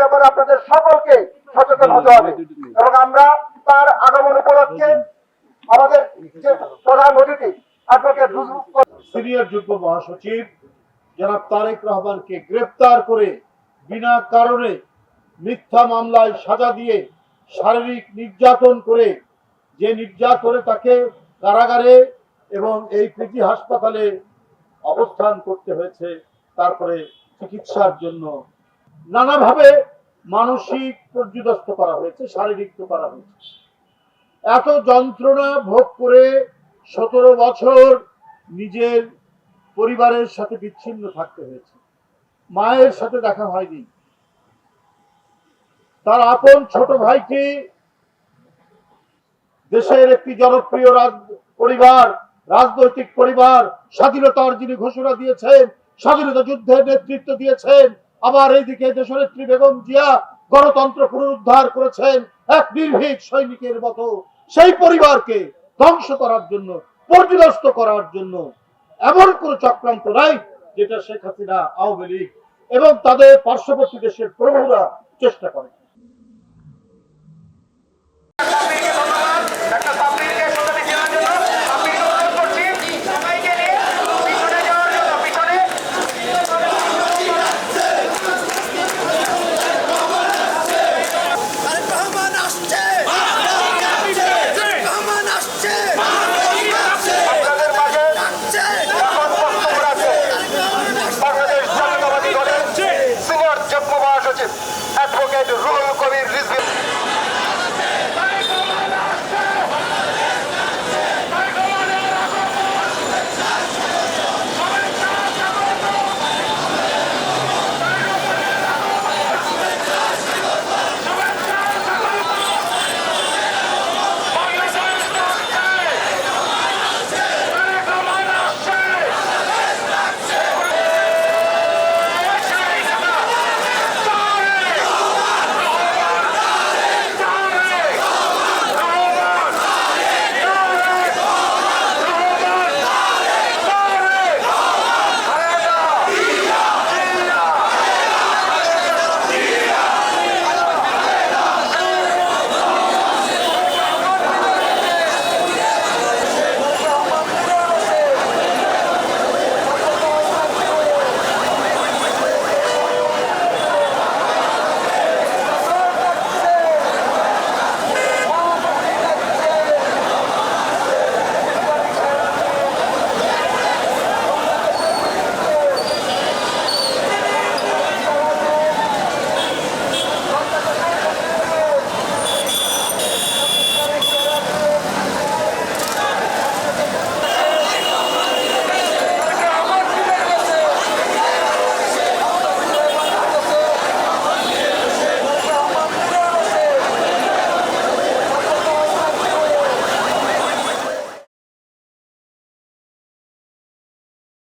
ব্যাপারে আপনাদের সকলকে সচেতন হতে হবে। এবং আমরা তার আগমন উপলক্ষে আমাদের যে প্রধান অতিথি অ্যাডভোকেট সিনিয়র যুগ্ম মহাসচিব জনাব তারেক রহমানকে গ্রেপ্তার করে বিনা কারণে মিথ্যা মামলায় সাজা দিয়ে শারীরিক নির্যাতন করে যে নির্যাতনে তাকে কারাগারে এবং এই প্রীতি হাসপাতালে অবস্থান করতে হয়েছে। তারপরে চিকিৎসার জন্য নানাভাবে মানসিক পর্যদস্ত করা হয়েছে, শারীরিক তো করা হয়েছে। এত যন্ত্রণা ভোগ করে সতেরো বছর নিজের পরিবারের সাথে বিচ্ছিন্ন থাকতে হয়েছে। মায়ের সাথে দেখা হয়নি। তার আপন ছোট ভাইকে দেশের একটি জনপ্রিয় রাজ, পরিবার, রাজনৈতিক পরিবার স্বাধীনতার যিনি ঘোষণা দিয়েছেন। স্বাধীনতা যুদ্ধের নেতৃত্ব দিয়েছেন। আবার এইদিকে দেশনেত্রী বেগম জিয়া গণতন্ত্র পুনরুদ্ধার করেছেন এক নির্ভীক সৈনিকের মতো। সেই পরিবারকে ধ্বংস করার জন্য, পর্যদস্ত করার জন্য এমন কোন চক্রান্ত নাই যেটা শেখ হাসিনা, আওয়ামী লীগ এবং তাদের পার্শ্ববর্তী দেশের প্রভুরা চেষ্টা করে। বাংলাদেশ জাতীয়তাবাদী দলের সিনিয়র যুগ্ম মহাসচিব অ্যাডভোকেট রুহুল কবির রিজভি